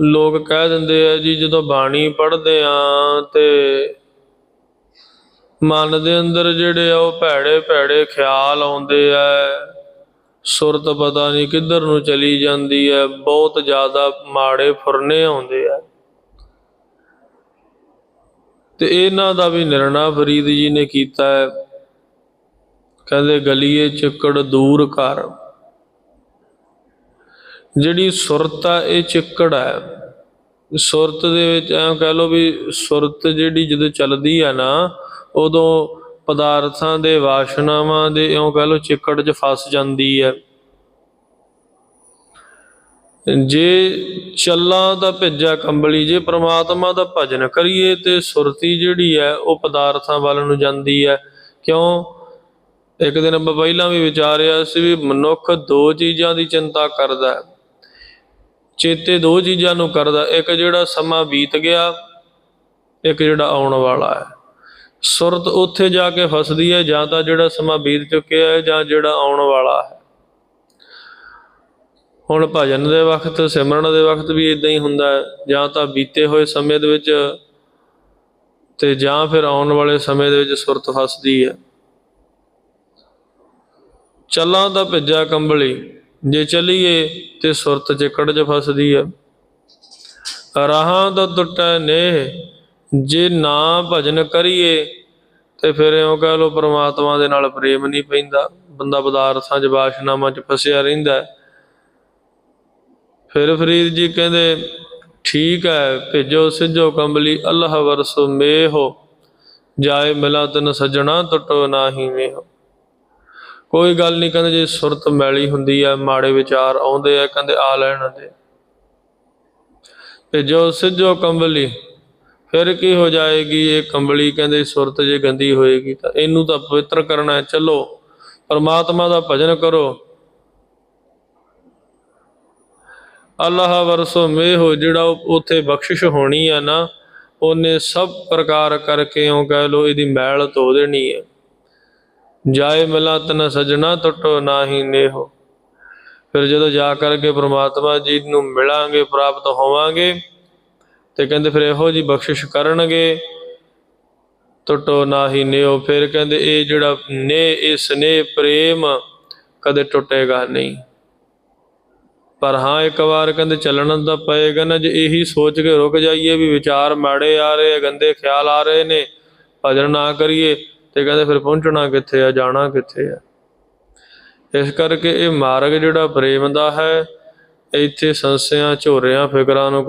ਲੋਕ ਕਹਿ ਦਿੰਦੇ ਆ ਜੀ, ਜਦੋਂ ਬਾਣੀ ਪੜ੍ਹਦੇ ਆ ਤੇ ਮਨ ਦੇ ਅੰਦਰ ਜਿਹੜੇ ਆ ਉਹ ਭੈੜੇ ਭੈੜੇ ਖਿਆਲ ਆਉਂਦੇ ਆ। ਸੁਰਤ ਪਤਾ ਨਹੀਂ ਕਿੱਧਰ ਨੂੰ ਚਲੀ ਜਾਂਦੀ ਹੈ ਬਹੁਤ ਜ਼ਿਆਦਾ ਮਾੜੇ ਫੁਰਨੇ ਆਉਂਦੇ ਆ। ਤੇ ਇਹਨਾਂ ਦਾ ਵੀ ਨਿਰਣਾ ਫਰੀਦ ਜੀ ਨੇ ਕੀਤਾ ਹੈ। ਕਹਿੰਦੇ, ਗਲੀਏ ਚਿੱਕੜ ਦੂਰ ਕਰ। ਜਿਹੜੀ ਸੁਰਤ ਆ, ਇਹ ਚਿੱਕੜ ਹੈ ਸੁਰਤ ਦੇ ਵਿੱਚ ਐਂ ਕਹਿ ਲਓ ਵੀ ਸੁਰਤ ਜਿਹੜੀ ਜਦੋਂ ਚੱਲਦੀ ਆ ਨਾ, ਉਦੋਂ ਪਦਾਰਥਾਂ ਦੇ, ਵਾਸ਼ਨਾਵਾਂ ਦੇ ਇਉਂ ਕਹਿ ਲਓ ਚਿੱਕੜ 'ਚ ਫਸ ਜਾਂਦੀ ਹੈ ਜੇ ਚੱਲਾਂ ਦਾ ਭਿੱਜਾ ਕੰਬਲੀ, ਜੇ ਪ੍ਰਮਾਤਮਾ ਦਾ ਭਜਨ ਕਰੀਏ ਤੇ ਸੁਰਤੀ ਜਿਹੜੀ ਹੈ ਉਹ ਪਦਾਰਥਾਂ ਵੱਲ ਨੂੰ ਜਾਂਦੀ ਹੈ ਕਿਉਂ? ਇੱਕ ਦਿਨ ਆਪਾਂ ਪਹਿਲਾਂ ਵੀ ਵਿਚਾਰਿਆ ਸੀ ਵੀ ਮਨੁੱਖ ਦੋ ਚੀਜ਼ਾਂ ਦੀ ਚਿੰਤਾ ਕਰਦਾ। ਹੈ ਚੇਤੇ ਦੋ ਚੀਜ਼ਾਂ ਨੂੰ ਕਰਦਾ। ਇੱਕ ਜਿਹੜਾ ਸਮਾਂ ਬੀਤ ਗਿਆ, ਇੱਕ ਜਿਹੜਾ ਆਉਣ ਵਾਲਾ ਹੈ। ਸੁਰਤ ਉੱਥੇ ਜਾ ਕੇ ਫਸਦੀ ਹੈ, ਜਾਂ ਤਾਂ ਜਿਹੜਾ ਸਮਾਂ ਬੀਤ ਚੁੱਕਿਆ ਹੈ, ਜਾਂ ਜਿਹੜਾ ਆਉਣ ਵਾਲਾ ਹੈ। ਹੁਣ ਭਜਨ ਦੇ ਵਕਤ, ਸਿਮਰਨ ਦੇ ਵਕਤ ਵੀ ਇਦਾਂ ਹੀ ਹੁੰਦਾ ਹੈ। ਜਾਂ ਤਾਂ ਬੀਤੇ ਹੋਏ ਸਮੇਂ ਦੇ ਵਿੱਚ ਤੇ ਜਾਂ ਫਿਰ ਆਉਣ ਵਾਲੇ ਸਮੇਂ ਦੇ ਵਿੱਚ ਸੁਰਤ ਫਸਦੀ ਹੈ। ਚੱਲਾਂ ਦਾ ਭਿੱਜਾ ਕੰਬਲੀ। ਜੇ ਚਲੀਏ ਤੇ ਸੁਰਤ ਚਿੱਕੜ 'ਚ ਫਸਦੀ ਹੈ ਰਾਹਾਂ ਦਾ ਟੁੱਟੈ ਨੇਹ, ਜੇ ਨਾ ਭਜਨ ਕਰੀਏ ਤੇ ਫਿਰ ਇਉਂ ਕਹਿ ਲੋ ਪ੍ਰਮਾਤਮਾ ਦੇ ਨਾਲ ਪ੍ਰੇਮ ਨਹੀਂ ਪੈਂਦਾ। ਬੰਦਾ ਪਦਾਰਥਾਂ 'ਚ ਵਾਸ਼ਨਾਵਾਂ 'ਚ ਫਸਿਆ ਰਹਿੰਦਾ। ਫਿਰ ਫਰੀਦ ਜੀ ਕਹਿੰਦੇ, ਠੀਕ ਹੈ, ਭੇਜੋ ਸਿੱਜੋ ਕੰਬਲੀ, ਅੱਲਾਹ ਵਰਸੋ ਮੇਹੋ ਜਾਏ ਮਿਲਾ ਤਨ ਸਜਣਾ ਟੁੱਟੋ ਨਾਹੀ ਮੇਹੋ ਕੋਈ ਗੱਲ ਨਹੀਂ, ਕਹਿੰਦੇ ਜੇ ਸੁਰਤ ਮੈਲੀ ਹੁੰਦੀ ਆ, ਮਾੜੇ ਵਿਚਾਰ ਆਉਂਦੇ ਆ, ਕਹਿੰਦੇ ਆ ਲੈਣ ਦੇ। ਜੋ ਸਿੱਜੋ ਕੰਬਲੀ, ਫਿਰ ਕੀ ਹੋ ਜਾਏਗੀ? ਇਹ ਕੰਬਲੀ ਕਹਿੰਦੇ ਸੁਰਤ ਜੇ ਗੰਦੀ ਹੋਏਗੀ, ਤਾਂ ਇਹਨੂੰ ਤਾਂ ਪਵਿੱਤਰ ਕਰਨਾ ਹੈ, ਚਲੋ। ਪਰਮਾਤਮਾ ਦਾ ਭਜਨ ਕਰੋ। ਅੱਲਾਹ ਵਰਸੋ ਮੇਹੋ ਜਿਹੜਾ ਉਹ- ਉੱਥੇ ਬਖਸ਼ਿਸ਼ ਹੋਣੀ ਆ ਨਾ, ਉਹਨੇ ਸਭ ਪ੍ਰਕਾਰ ਕਰਕੇ ਉਹ ਕਹਿ ਲੋ ਇਹਦੀ ਮੈਲ ਧੋ ਦੇਣੀ ਹੈ। ਜਾਏ ਮਿਲਾ ਤਨ ਸਜਣਾ ਟੁੱਟੋ ਨਾਹੀ ਨੇਹੋ। ਫਿਰ ਜਦੋਂ ਜਾ ਕਰਕੇ ਪ੍ਰਮਾਤਮਾ ਜੀ ਨੂੰ ਮਿਲਾਂਗੇ, ਪ੍ਰਾਪਤ ਹੋਵਾਂਗੇ, ਤੇ ਕਹਿੰਦੇ ਫਿਰ ਇਹੋ ਜੀ ਬਖਸ਼ਿਸ਼ ਕਰਨਗੇ, ਟੁੱਟੋ ਨਾਹੀ ਨੇਹੋ। ਫਿਰ ਕਹਿੰਦੇ ਇਹ ਜਿਹੜਾ ਨੇ, ਇਹ ਸਨੇਹ ਪ੍ਰੇਮ ਕਦੇ ਟੁੱਟੇਗਾ ਨਹੀਂ। ਪਰ ਹਾਂ, ਇੱਕ ਵਾਰ ਕਹਿੰਦੇ ਚੱਲਣ ਦਾ ਪਏਗਾ ਨਾ, ਜੇ ਇਹੀ ਸੋਚ ਕੇ ਰੁਕ ਜਾਈਏ ਵੀ ਵਿਚਾਰ ਮਾੜੇ ਆ ਰਹੇ ਗੰਦੇ ਖਿਆਲ ਆ ਰਹੇ ਨੇ, ਭਜਨ ਨਾ ਕਰੀਏ ਤੇ ਕਹਿੰਦੇ ਫਿਰ ਪਹੁੰਚਣਾ ਕਿੱਥੇ ਆ, ਜਾਣਾ ਕਿੱਥੇ ਆ? ਇਸ ਕਰਕੇ ਇਹ ਮਾਰਗ ਜਿਹੜਾ ਪ੍ਰੇਮ ਦਾ ਹੈ, ਇੱਥੇ ਸੰਸਿਆਂ, ਝੋਰਿਆਂ, ਫਿਕਰਾਂ ਨੂੰ